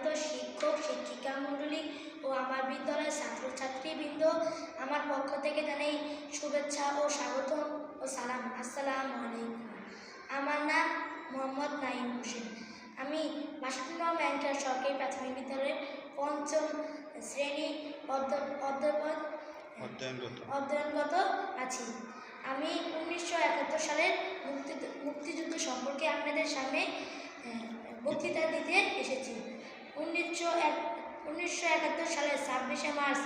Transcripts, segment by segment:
আগত শিক্ষক শিক্ষিকা মণ্ডলী ও আমার বিদ্যালয়ের ছাত্রছাত্রীবৃন্দ আমার পক্ষ থেকে জানাই শুভেচ্ছা ও স্বাগতম ও সালাম। আসসালামু আলাইকুম। আমার নাম মোহাম্মদ নাইম হোসেন। আমি নং ব্যাংকের সরকারি প্রাথমিক বিদ্যালয়ের পঞ্চম শ্রেণি অধ্য- অধ্যাপক অধ্যয়নগত আছি। আমি উনিশশো একাত্তর সালের মুক্তি মুক্তিযুদ্ধ সম্পর্কে আপনাদের সামনে বক্তৃতা দিতে এসেছি উনিশশো এক উনিশশো একাত্তর সালের ছাব্বিশে মার্চ।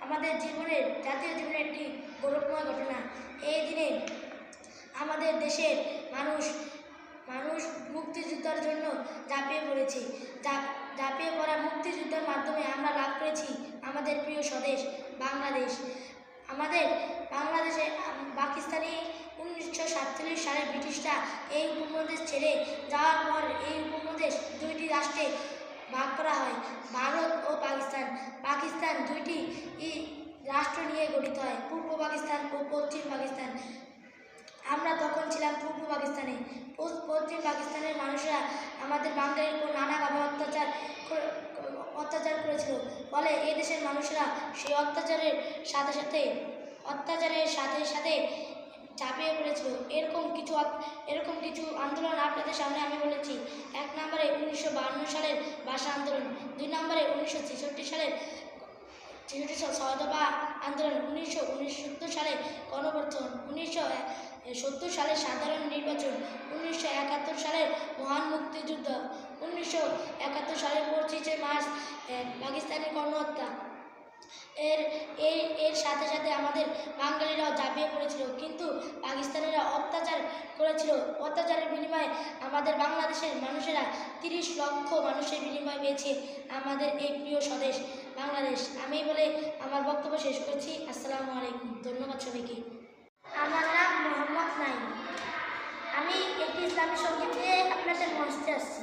আমাদের জীবনের, জাতীয় জীবনের একটি গৌরবময় ঘটনা। এই দিনে আমাদের দেশের মানুষ মানুষ মুক্তিযুদ্ধের জন্য ঝাঁপিয়ে পড়েছে। ঝাঁপ- ঝাঁপিয়ে পড়া মুক্তিযুদ্ধের মাধ্যমে আমরা লাভ করেছি আমাদের প্রিয় স্বদেশ, বাংলাদেশ। আমাদের বাংলাদেশে পাকিস্তানি উনিশশো সাতচল্লিশ সালে ব্রিটিশরা এই উপমহাদেশ ছেড়ে যাওয়ার পর এই উপমহাদেশ দুইটি রাষ্ট্রে ভাগ করা হয়। ভারত ও পাকিস্তান দুইটি রাষ্ট্র নিয়ে গঠিত হয়, পূর্ব পাকিস্তান ও পশ্চিম পাকিস্তান। আমরা তখন ছিলাম পূর্ব পাকিস্তানে। পশ্চিম পাকিস্তানের মানুষরা আমাদের বাঙালির উপর নানাভাবে অত্যাচার অত্যাচার করেছিল। ফলে এই দেশের মানুষরা সেই অত্যাচারের সাথে সাথে অত্যাচারের সাথে সাথে চাপিয়ে পড়েছিল। এরকম কিছু এরকম কিছু আন্দোলন আপনাদের সামনে আমি বলেছি। এক নম্বরে উনিশশো সালের ভাষা আন্দোলন, দুই নম্বরে উনিশশো ছেষট্টি সালের ছয় দফা আন্দোলন উনিশশো উনসত্তর সালে গণবর্ধন উনিশশো সত্তর সালের সাধারণ নির্বাচন, উনিশশো একাত্তর সালের মহান মুক্তিযুদ্ধ, উনিশশো একাত্তর সালের পঁচিশে মার্চ পাকিস্তানি গণহত্যা। এর এর এর সাথে সাথে আমাদের বাঙালিরাও ঝাঁপিয়ে পড়েছিল, কিন্তু পাকিস্তানিরা অত্যাচার করেছিল। অত্যাচারের বিনিময়ে আমাদের বাংলাদেশের মানুষেরা তিরিশ লক্ষ মানুষের বিনিময় পেয়েছে আমাদের এই প্রিয় স্বদেশ বাংলাদেশ। আমি বলে আমার বক্তব্য শেষ করছি। আসসালামু আলাইকুম। ধন্যবাদ সবাইকে। আমার নাম মোহাম্মদ নাইম আমি একটি ইসলামী সংগীত নিয়ে আপনাদের মঞ্চে আসছি।